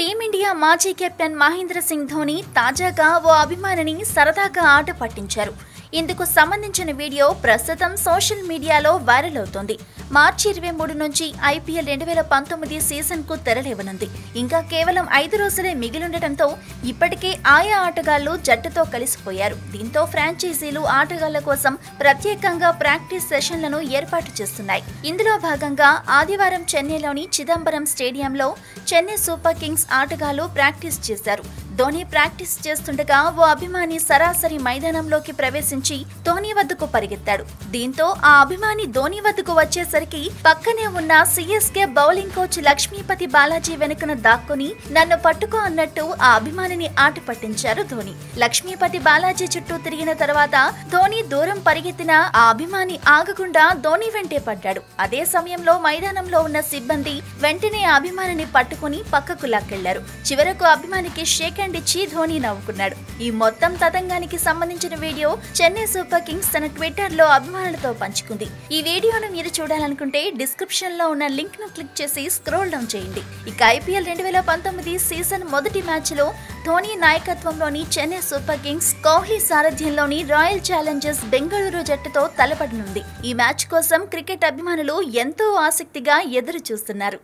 Team India మాజీ captain Mahindra Singh Dhoni తాజాగా ఓ అభిమానిని సరదాగా ఆట పట్టించారు. ఇందుకు సంబంధించిన వీడియో ప్రస్తుతం సోషల్ మీడియాలో వైరల్ అవుతోంది. మార్చి ఇరవై మూడు నుంచి ఐపీఎల్ రెండు వేల పంతొమ్మిది సీజన్కు తెరలేవనుంది. ఇంకా కేవలం ఐదు రోజులే మిగిలిండటంతో ఇప్పటికే ఆయా ఆటగాళ్ళు జట్టుతో కలిసిపోయారు. దీంతో ఫ్రాంచైజీలు ఆటగాళ్ళ కోసం ప్రత్యేకంగా ప్రాక్టీస్ సెషన్లను ఏర్పాటు చేస్తున్నాయి. ఇందులో భాగంగా ఆదివారం చెన్నైలోని చిదంబరం స్టేడియంలో చెన్నై సూపర్ కింగ్స్ ఆటగాళ్ళు ప్రాక్టీస్ చేశారు. ధోని ప్రాక్టీస్ చేస్తుండగా ఓ అభిమాని సరాసరి మైదానంలోకి ప్రవేశించి ధోని వద్దకు పరిగెత్తాడు. దీంతో ఆ అభిమాని ధోని వద్దకు వచ్చేసరికి పక్కనే ఉన్న CSK bowling coach Lakshmipathy Balaji వెనుకన దాక్కుని నన్ను పట్టుకో అన్నట్టు ఆ అభిమానిని ఆట పట్టించారు ధోని. లక్ష్మీపతి బాలాజీ చుట్టూ తిరిగిన తర్వాత ధోని దూరం పరిగెత్తిన ఆ అభిమాని ఆగకుండా ధోని వెంటే పడ్డాడు. అదే సమయంలో మైదానంలో ఉన్న సిబ్బంది వెంటనే ఆ అభిమానిని పట్టుకుని పక్కకు లాక్కెళ్ళారు. చివరకు అభిమానికి షేక్ అండ్ హ్యాండ్ ఇచ్చి ధోని నవ్వుకున్నాడు. ఈ మొత్తం తతంగానికి సంబంధించిన వీడియో చెన్నై సూపర్ కింగ్స్ తన ట్విట్టర్లో అభిమానులతో పంచుకుంది. ఈ వీడియోను మీరు చూడాలనుకుంటే డిస్క్రిప్షన్లో ఉన్న లింక్ను క్లిక్ చేసి స్క్రోల్ డౌన్ చేయండి. ఇక ఐపీఎల్ రెండు వేల పంతొమ్మిది సీజన్ మొదటి మ్యాచ్లో ధోని నాయకత్వంలోని చెన్నై సూపర్ కింగ్స్ కోహ్లీ సారథ్యంలోని రాయల్ ఛాలెంజర్స్ బెంగళూరు జట్టుతో తలపడనుంది. ఈ మ్యాచ్ కోసం క్రికెట్ అభిమానులు ఎంతో ఆసక్తిగా ఎదురు చూస్తున్నారు